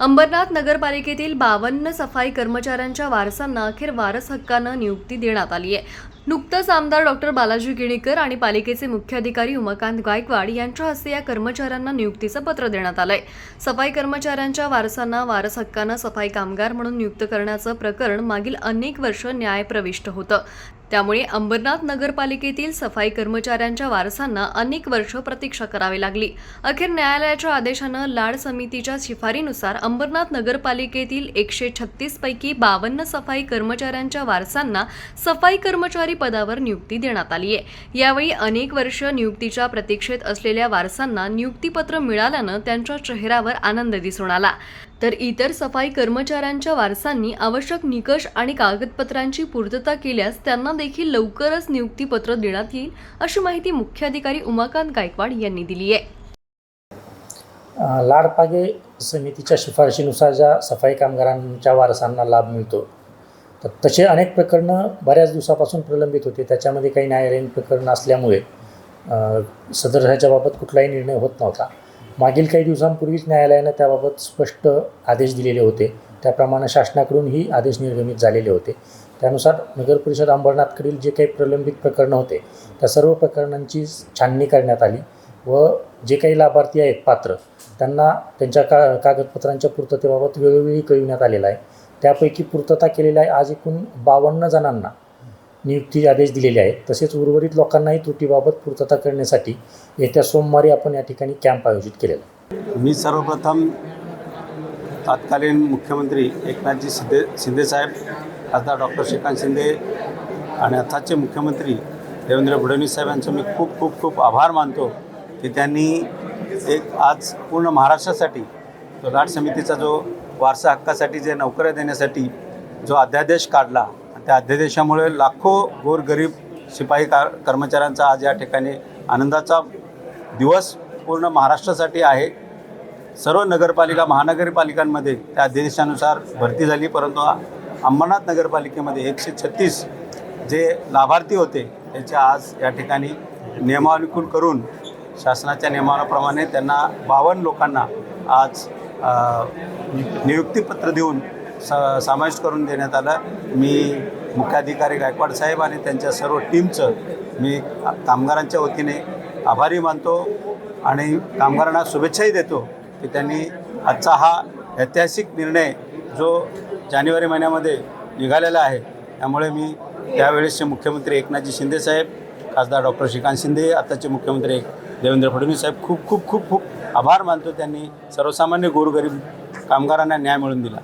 अंबरनाथ नगरपालिकेतील बावन्न सफाई कर्मचाऱ्यांच्या वारसांना अखेर वारस हक्कानं नियुक्ती देण्यात आली आहे. नुकतंच आमदार डॉक्टर बालाजी गिणीकर आणि पालिकेचे मुख्याधिकारी उमाकांत गायकवाड यांच्या हस्ते या कर्मचाऱ्यांना नियुक्तीचं पत्र देण्यात आलंय. सफाई कर्मचाऱ्यांच्या वारसांना वारस हक्कानं सफाई कामगार म्हणून नियुक्त करण्याचं प्रकरण मागील अनेक वर्ष न्यायप्रविष्ट होतं. त्यामुळे अंबरनाथ नगरपालिकेतील सफाई कर्मचाऱ्यांच्या वारसांना अनेक वर्ष प्रतीक्षा करावी लागली. अखेर न्यायालयाच्या आदेशानं लाड समितीच्या शिफारीनुसार अंबरनाथ नगरपालिकेतील एकशे छत्तीस पैकी बावन्न सफाई कर्मचाऱ्यांच्या वारसांना सफाई कर्मचारी पदावर नियुक्ती देण्यात आली आहे. यावेळी अनेक वर्ष नियुक्तीच्या प्रतीक्षेत असलेल्या वारसांना नियुक्तीपत्र मिळाल्यानं त्यांच्या चेहऱ्यावर आनंद दिसून आला. तर इतर सफाई कर्मचाऱ्यांच्या वारसांनी आवश्यक निकष आणि कागदपत्रांची पूर्तता केल्यास त्यांना देखील लवकरच नियुक्तीपत्र देण्यात येईल अशी माहिती मुख्याधिकारी उमाकांत गायकवाड यांनी दिली आहे. लाडपागे समितीच्या शिफारशीनुसार ज्या सफाई कामगारांच्या वारसांना लाभ मिळतो तर तसे अनेक प्रकरणं बऱ्याच दिवसापासून प्रलंबित होते. त्याच्यामध्ये काही न्यायालयीन प्रकरणं असल्यामुळे सदर ह्याच्याबाबत कुठलाही निर्णय होत नव्हता. मागील काही दिवसांपूर्वीच न्यायालयानं त्याबाबत स्पष्ट आदेश दिलेले होते. त्याप्रमाणे शासनाकडूनही आदेश निर्गमित झालेले होते. त्यानुसार नगर परिषद अंबरनाथकडील जे काही प्रलंबित प्रकरणं होते त्या सर्व प्रकरणांची छाननी करण्यात आली व जे काही लाभार्थी आहेत पात्र त्यांना त्यांच्या का कागदपत्रांच्या पूर्ततेबाबत वेळोवेळी कळविण्यात आलेलं आहे. त्यापैकी पूर्तता केलेल्या आहे आज एकूण बावन्न जणांना नियुक्ती आदेश दिलेले आहेत. तसेच उर्वरित लोकांनाही त्रुटीबाबत पूर्तता करण्यासाठी येत्या सोमवारी आपण या ठिकाणी कॅम्प आयोजित केलेला मी सर्वप्रथम तत्कालीन मुख्यमंत्री एकनाथजी शिंदे शिंदेसाहेब खासदार डॉक्टर श्रीकांत शिंदे आणि आताचे मुख्यमंत्री देवेंद्र फडणवीस साहेब यांचं मी खूप खूप खूप आभार मानतो की त्यांनी एक आज पूर्ण महाराष्ट्रासाठी जो लाट समितीचा जो वारसा हक्कासाठी जे नोकऱ्या देण्यासाठी जो अध्यादेश काढला त्या अध्यादेशामुळे लाखो गोरगरीब शिपाई का कर्मचाऱ्यांचा आज या ठिकाणी आनंदाचा दिवस पूर्ण महाराष्ट्रासाठी आहे. सर्व नगरपालिका महानगरपालिकांमध्ये त्या अध्यादेशानुसार भरती झाली परंतु अंबरनाथ नगरपालिकेमध्ये एकशे छत्तीस जे लाभार्थी होते त्यांचे आज या ठिकाणी नियमानुकूल करून शासनाच्या नियमाप्रमाणे त्यांना बावन्न लोकांना आज नियुक्तीपत्र देऊन स समाविष्ट करून देण्यात आलं. मी मुख्याधिकारी गायकवाड साहेब आणि त्यांच्या सर्व टीमचं मी कामगारांच्या वतीने आभारी मानतो आणि कामगारांना शुभेच्छाही देतो की त्यांनी आजचा हा ऐतिहासिक निर्णय जो जानेवारी महिन्यामध्ये निघालेला आहे. त्यामुळे मी त्यावेळेसचे मुख्यमंत्री एकनाथजी शिंदेसाहेब खासदार डॉक्टर श्रीकांत शिंदे आताचे मुख्यमंत्री देवेंद्र फडणवीस साहेब खूप खूप खूप खूप आभार मानतो त्यांनी सर्वसामान्य गोरगरीब कामगारांना न्याय मिळवून दिला.